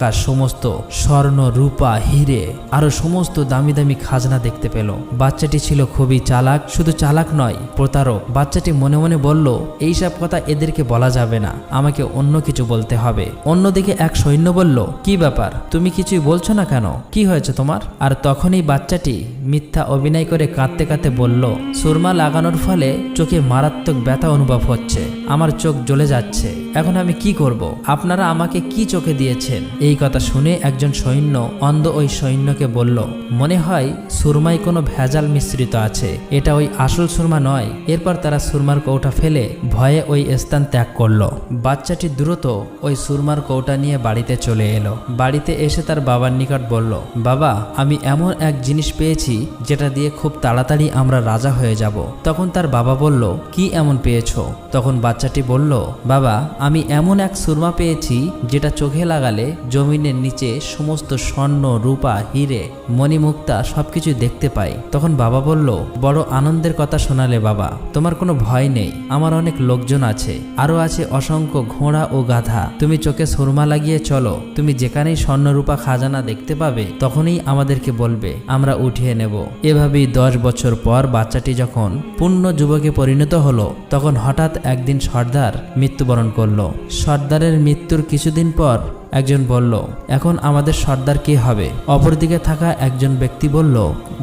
তার সমস্ত স্বর্ণ, রূপা, হিরে, আরও সমস্ত দামি দামি খাজনা দেখতে পেল। বাচ্চাটি ছিল খুবই চালাক, শুধু চালাক নয়, প্রতারক। বাচ্চাটি মনে মনে বলল এইসব কথা এদেরকে বলা যাবে না, আমাকে অন্য কিছু বলতে হবে। অন্যদিকে এক সৈন্য বলল, কি ব্যাপার? তুমি কিছুই বলছো না কেন? কি হয়েছে তোমার? আর তখনই বাচ্চাটি মিথ্যা অভিনয় করে কাঁদতে কাঁদতে বলল, সুরমা লাগানোর ফলে চোখে মারাত্মক ব্যথা অনুভব হচ্ছে। আমার চোখ জ্বলে যাচ্ছে। এখন আমি কি করব? আপনারা আমাকে কি চোখে দিয়েছেন? এই কথা শুনে একজন সৈন্য অন্ধ ওই সৈন্যকে বলল, মনে হয় সুরমায় কোনো ভেজাল মিশ্রিত আছে। এটা ওই আসল সুরমা নয়। এরপর তারা সুরমার কৌটা ফেলে ভয়ে ওই স্থান ত্যাগ করল। বাচ্চাটি দ্রুত ওই সুরমার কৌটা নিয়ে বাড়িতে চলে এলো। বাড়িতে এসে তার বাবার নিকট বলল, বাবা, আমি এমন এক জিনিস পেয়েছি যেটা দিয়ে খুব তাড়াতাড়ি আমরা রাজা হয়ে যাব। তখন তার বাবা বলল, কি এমন পেয়েছ? তখন বাচ্চাটি বলল, বাবা, আমি এমন এক সুরমা পেয়েছি যেটা চোখে লাগালে জমিনের নিচে সমস্ত স্বর্ণ, রূপা, হিরে, মণিমুক্তা সবকিছু দেখতে পাই। তখন বাবা বলল, বড় আনন্দের কথা শোনালে বাবা, তোমার কোনো ভয় নেই, আমার অনেক লোকজন আছে, আরও আছে অসংখ্য ঘোড়া ও গাধা। তুমি চোখে সুরমা লাগিয়ে চলো, তুমি যেখানেই স্বর্ণরূপা খাজানা দেখতে পাবে, তখনই আমাদেরকে বলবে, আমরা উঠিয়ে নেব। এভাবেই দশ বছর পর বাচ্চাটি যখন পূর্ণ যুবকে পরিণত হলো, তখন হঠাৎ একদিন সর্দার মৃত্যুবরণ করল। সর্দারের মৃত্যুর কিছুদিন পর একজন বলল, এখন আমাদের সর্দার কে হবে? অপরদিকে থাকা একজন ব্যক্তি বলল,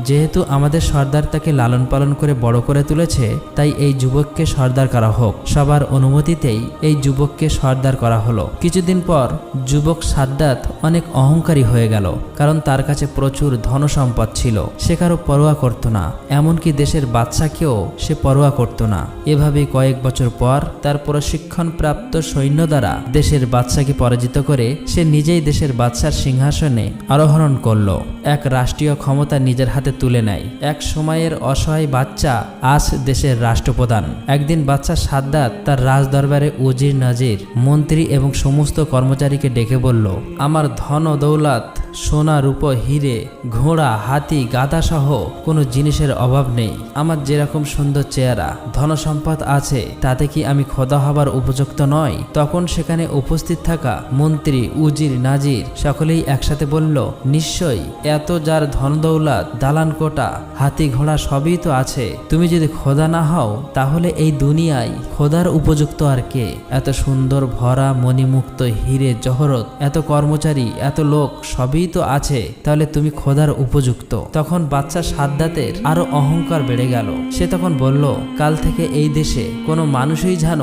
যেহেতু আমাদের সর্দার তাকে লালন পালন করে বড় করে তুলেছে, তাই এই যুবককে সর্দার করা হোক। সবার অনুমতিতেই এই যুবককে সর্দার করা হলো। কিছুদিন পর যুবক সাদ্দাত অনেক অহংকারী হয়ে গেল, কারণ তার কাছে প্রচুর ধনসম্পদ ছিল। সে কারও পরোয়া করত না, এমনকি দেশের বাদশাকেও সে পরোয়া করত না। এভাবে কয়েক বছর পর তার প্রশিক্ষণপ্রাপ্ত সৈন্য দ্বারা দেশের বাদশাকে পরাজিত করে সে নিজেই দেশের বাদশার সিংহাসনে আরোহণ করল। এক রাষ্ট্রীয় ক্ষমতা নিজের হাতে তুলে নেয়। এক সময়ের অসহায় বাচ্চা আজ দেশের রাষ্ট্রপ্রধান। একদিন বাচ্চা সাদ্দাত তার রাজদরবারে উজির নাজির মন্ত্রী এবং সমস্ত কর্মচারীকে ডেকে বলল, আমার ধন দৌলত সোনা রূপ হিরে, ঘোড়া, হাতি গাদা সহ কোনো জিনিসের অভাব নেই। আমার যেরকম সুন্দর চেহারা, ধনসম্পদ আছে, তাতে কি আমি খোদা হবার উপযুক্ত নয় তখন সেখানে উপস্থিত থাকা মন্ত্রী, উজির, নাজির সকলেই একসাথে বলল, নিশ্চয়ই, এত যার ধন দৌলত দালান কোটা, হাতি, ঘোড়া সবই তো আছে। তুমি যদি খোদা না হও, তাহলে এই দুনিয়ায় খোদার উপযুক্ত আর কে? এত সুন্দর ভরা, মণিমুক্ত হিরে, জহরত, এত কর্মচারী, এত লোক সবই তো আছে, তাহলে তুমি খোদার উপযুক্ত। তখন বাচ্চা সাদ্দাতের আরও অহংকার বেড়ে গেল। সে তখন বলল, কাল থেকে এই দেশে কোনো মানুষই যেন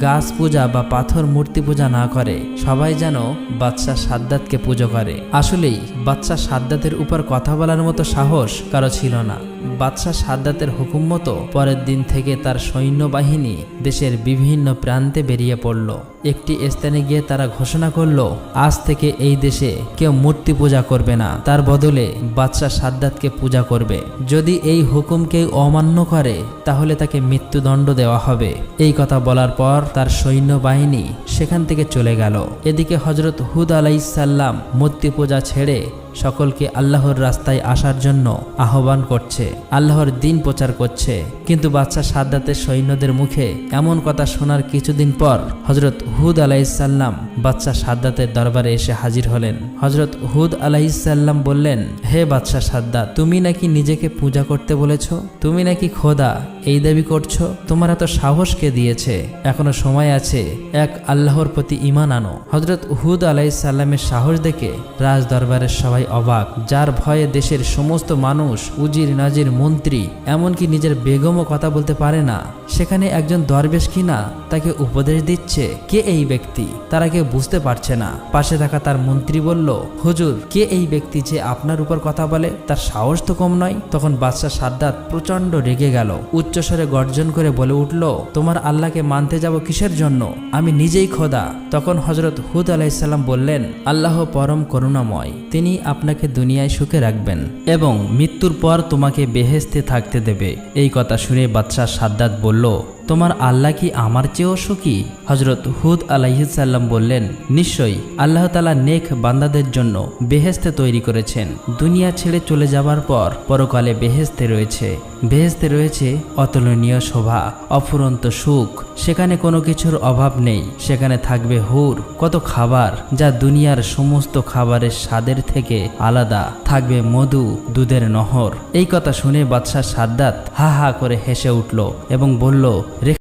গাছ পূজা বা পাথর মূর্তি পূজা না করে, সবাই যেন বাচ্চা সাদ্দাতকে পুজো করে। আসলেই বাচ্চা সাদ্দাতের উপর কথা বলার মতো সাহস কারও ছিল না। বাদশাহ সাদ্দাতের হুকুম মতো পরের দিন থেকে তার সৈন্যবাহিনী দেশের বিভিন্ন প্রান্তে বেরিয়ে পড়ল। একটি স্থানে গিয়ে তারা ঘোষণা করল, আজ থেকে এই দেশে কেউ মূর্তি পূজা করবে না। তার বদলে বাদশাহ সাদ্দাতকে পূজা করবে। যদি এই হুকুম কেউ অমান্য করে, তাহলে তাকে মৃত্যুদণ্ড দেওয়া হবে। এই কথা বলার পর তার সৈন্যবাহিনী সেখান থেকে চলে গেল। এদিকে হজরত হুদ আলাইসাল্লাম মূর্তি পূজা ছেড়ে সকলকে আল্লাহর রাস্তায় আসার জন্য আহ্বান করছে, আল্লাহর দিন প্রচার করছে। কিন্তু বাচ্চা সাদ্দাতের সৈন্যদের মুখে এমন কথা শোনার কিছুদিন পর হজরত হুদ আলাইসাল্লাম বাচ্চা সাদ্দাতের দরবারে এসে হাজির হলেন। হজরত হুদ আলাইসাল্লাম বললেন, হে বাদশাহ সাদ্দাত, তুমি নাকি নিজেকে পূজা করতে বলেছ? তুমি নাকি খোদা? এই দাবি করছ? তোমার এত সাহস কে দিয়েছে? এখনও সময় আছে, এক আল্লাহর প্রতি ইমান আনো। হজরত হুদ আলাইসাল্লামের সাহস দেখে রাজ দরবারের সবাই অবাক। যার ভয়ে দেশের সমস্ত মানুষ, উজির, নাজির, মন্ত্রী, এমনকি নিজের বেগমও কথা বলতে পারে না। সেখানে একজন দরবেশ কিনা তাকে উপদেশ দিচ্ছে, কে এই ব্যক্তি? তারা কেউ বুঝতে পারছে না। পাশে থাকা তার মন্ত্রী বলল, হুজুর, কে এই ব্যক্তি যে আপনার উপর কথা বলে? তার সাহস তো কম নয়? তখন বাদশাহ সাদ্দাত প্রচণ্ড রেগে গেল। উচ্চস্বরে গর্জন করে বলে উঠল, তোমার আল্লাহকে মানতে যাব কিসের জন্য? আমি নিজেই খোদা। তখন হজরত হুদ আলাইসাল্লাম বললেন, আল্লাহ পরম করুণাময়, তিনি আপনাকে দুনিয়ায় সুখে রাখবেন এবং মৃত্যুর পর তোমাকে বেহেস্তে থাকতে দেবে। এই কথা শুনে বাদশাহ সাদ্দাত বলল তোমার আল্লাহ কি আমার চেয়েও সুখী? হজরত হুদ আলাইসাল্লাম বললেন, নিশ্চয়ই, আল্লাহ তালা নেক বান্দাদের জন্য বেহেস্তে তৈরি করেছেন। দুনিয়া ছেড়ে চলে যাবার পর পরকালে বেহেস্তে রয়েছে। বেহেস্তে রয়েছে অতুলনীয় শোভা, অফুরন্ত সুখ। সেখানে কোনো কিছুর অভাব নেই। সেখানে থাকবে হুর, কত খাবার, যা দুনিয়ার সমস্ত খাবারের স্বাদের থেকে আলাদা। থাকবে মধু, দুধের নহর। এই কথা শুনে বাদশাহ সাদ্দাত হা হা করে হেসে উঠল এবং বলল